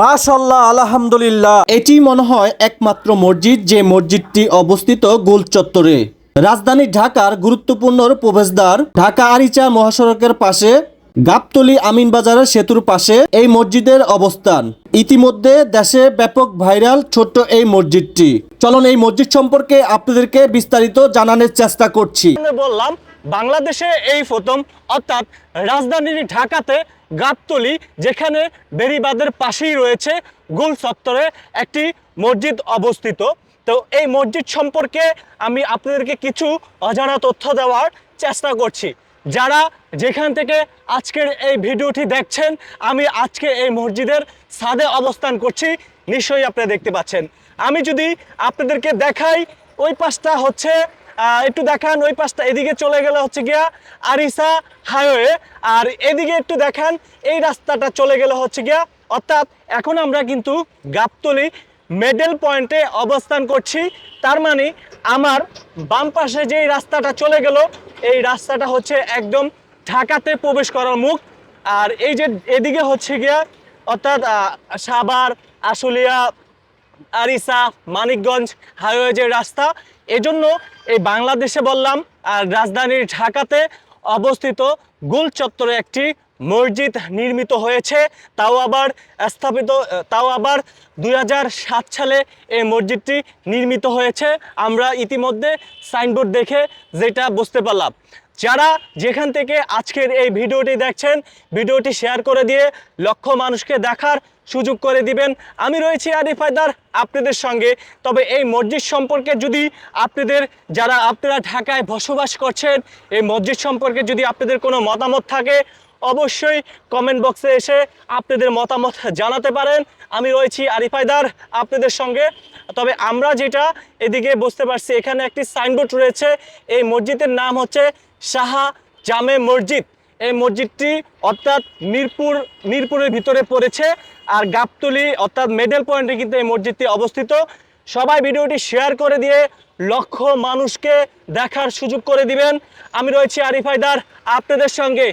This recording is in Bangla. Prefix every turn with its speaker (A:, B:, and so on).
A: মাশাল্লাহ আলহামদুলিল্লাহ। এটি মনে হয় একমাত্র মসজিদ যে মসজিদটি অবস্থিত গোল চত্বরে। রাজধানী ঢাকার গুরুত্বপূর্ণ প্রবেশদ্বার ঢাকা আরিচা মহাসড়কের পাশে গাবতলি আমিনবাজারের সেতুর পাশে এই মসজিদের অবস্থান। ইতিমধ্যে দেশে ব্যাপক ভাইরাল ছোট্ট এই মসজিদটি। চলুন এই মসজিদ সম্পর্কে আপনাদেরকে বিস্তারিত জানানোর চেষ্টা করছি।
B: বললাম বাংলাদেশে এই প্রথম অর্থাৎ রাজধানী ঢাকাতে গাবতলি, যেখানে বেরিবাদের পাশেই রয়েছে গোল চত্বরে একটি মসজিদ অবস্থিত। তো এই মসজিদ সম্পর্কে আমি আপনাদেরকে কিছু অজানা তথ্য দেওয়ার চেষ্টা করছি। যারা যেখান থেকে আজকের এই ভিডিওটি দেখছেন, আমি আজকে এই মসজিদের সাদে অবস্থান করছি, নিশ্চয়ই আপনারা দেখতে পাচ্ছেন। আমি যদি আপনাদেরকে দেখাই, ওই পাশটা হচ্ছে একটু দেখান, ওই পাশটা এদিকে চলে গেলে হচ্ছে গিয়া আরিসা হাইওয়ে। আর এদিকে একটু দেখান, এই রাস্তাটা চলে গেলে হচ্ছে গিয়া, অর্থাৎ এখন আমরা কিন্তু গাবতলি মেডেল পয়েন্টে অবস্থান করছি। তার মানে আমার বাম পাশে যেই রাস্তাটা চলে গেল, এই রাস্তাটা হচ্ছে একদম ঢাকাতে প্রবেশ করার মুখ। আর এই যে এদিকে হচ্ছে গিয়া, অর্থাৎ সাভার, আশুলিয়া আরিসা, মানিকগঞ্জ হাইওয়ে যে রাস্তা, এজন্য এই বাংলাদেশে বললাম, আর রাজধানীর ঢাকাতে অবস্থিত গোল চত্বরে একটি মসজিদ নির্মিত হয়েছে। তাও আবার স্থাপিত, তাও আবার দুই হাজার সাত সালে এই মসজিদটি নির্মিত হয়েছে। আমরা ইতিমধ্যে সাইনবোর্ড দেখে যেটা বুঝতে পারলাম। যারা যেখান থেকে আজকের এই ভিডিওটি দেখছেন, ভিডিওটি শেয়ার করে দিয়ে লক্ষ মানুষকে দেখার সুযোগ করে দিবেন। আমি রয়েছি আরিফ হায়দার, আপনাদের সঙ্গে। তবে এই মসজিদ সম্পর্কে যদি আপনাদের, যারা আপনারা ঢাকায় বসবাস করছেন, এই মসজিদ সম্পর্কে যদি আপনাদের কোনো মতামত থাকে, অবশ্যই কমেন্ট বক্সে এসে আপনাদের মতামত জানাতে পারেন। আমি রয়েছি আরিফ হায়দার, আপনাদের সঙ্গে। তবে আমরা যেটা এদিকে বুঝতে পারছি, এখানে একটি সাইনবোর্ড রয়েছে। এই মসজিদের নাম হচ্ছে শাহা জামে মসজিদ। এই মসজিদটি অর্থাৎ মিরপুর, মিরপুরের ভিতরে পড়েছে আর গাবতলি অর্থাৎ মেডেল পয়েন্টে কিন্তু এই মসজিদটি অবস্থিত। সবাই ভিডিওটি শেয়ার করে দিয়ে লক্ষ মানুষকে দেখার সুযোগ করে দিবেন। আমি রয়েছি আরিফ হায়দার, আপনাদের সঙ্গে